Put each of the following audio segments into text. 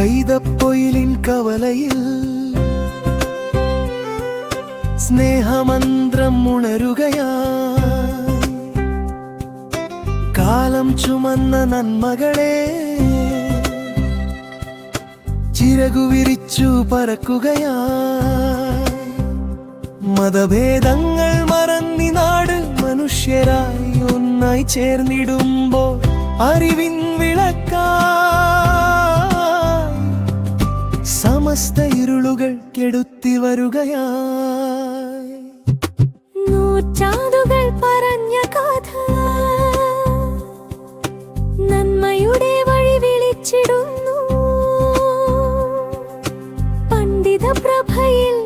കൈതപ്പൊയിലിൻ കവലയിൽ സ്നേഹമന്ത്രം ഉണരുകയാ കാലം ചുമന്ന നന്മകളെ ചിറകു വിരിച്ചു പറക്കുകയാ മതഭേദങ്ങൾ മറന്നി നാട് മനുഷ്യരായി ഒന്നായി ചേർന്നിടുമ്പോൾ അറിവിൻ വിളക്കാ സമസ്ത ഇരുളുകൾ കെടുത്തി വരുകയായി നൂറ്റാണ്ടുകൾ പറഞ്ഞ കഥ. നന്മയുടെ വഴി വിളിച്ചിടുന്നു. പണ്ഡിത പ്രഭയിൽ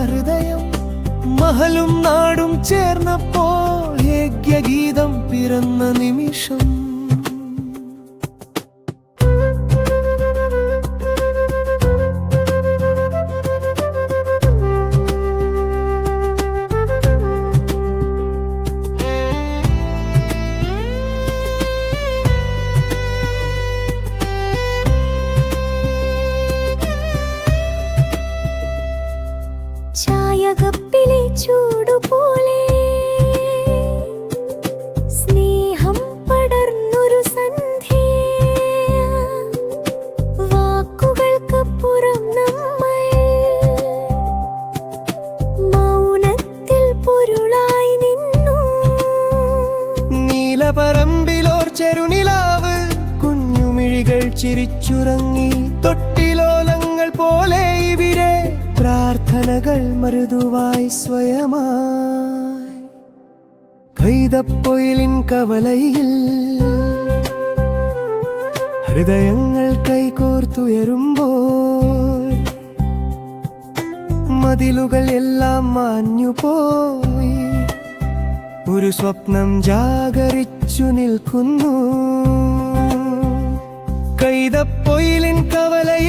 ഹൃദയം മഹലും നാടും ചേർന്നപ്പോൾ യജ്ഞഗീതം പിറന്ന നിമിഷം ചായകപ്പിലെ ചൂടുപോലെ സ്നേഹം പടർന്നൊരു സന്ധ്യ. വാക്കുകൾക്കപ്പുറം നമ്മൾ. മൗനത്തിൽ പൊരുളായി നിന്നു. നീലപറമ്പിലോർ ചെരുനിലാവ് കുഞ്ഞുമിഴികൾ ചിരിച്ചുറങ്ങി തൊട്ടിലോലങ്ങൾ പ്രാർത്ഥനകൾ മൃദുവായി സ്വയമായി. കൈതപ്പൊയിലിൻ കവലയിൽ ഹൃദയങ്ങൾ കൈകോർത്തുയരുമ്പോൾ മതിലുകൾ എല്ലാം മാഞ്ഞുപോയി. ഒരു സ്വപ്നം ജാഗരിച്ചു നിൽക്കുന്നു. കൈതപ്പൊയിലിൻ കവലയിൽ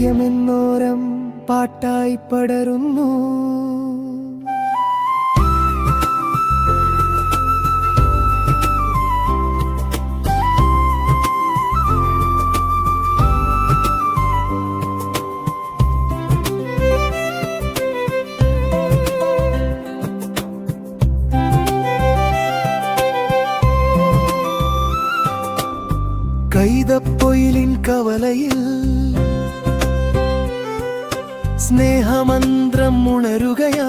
ഐക്യമെന്നോരം പാട്ടായി പടരുന്നു. കൈതപ്പൊയിലിൻ കവലയിൽ സ്നേഹമന്ത്രം ഉണരുകയാ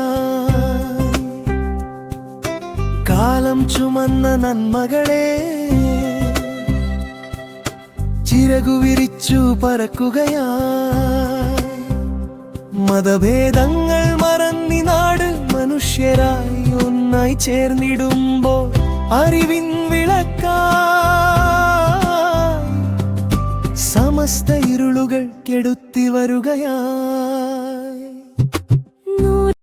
കാലം ചുമന്ന നന്മകളെ ചിറകു വിരിച്ചു പറക്കുകയാ. മതഭേദങ്ങൾ മറന്നി നാട് മനുഷ്യരായി ഒന്നായി ചേർന്നിടുമ്പോൾ അറിവിൻ വിളക്ക. സമസ്ത ഇരുളുകൾ കെടുത്തി വരുകയാ.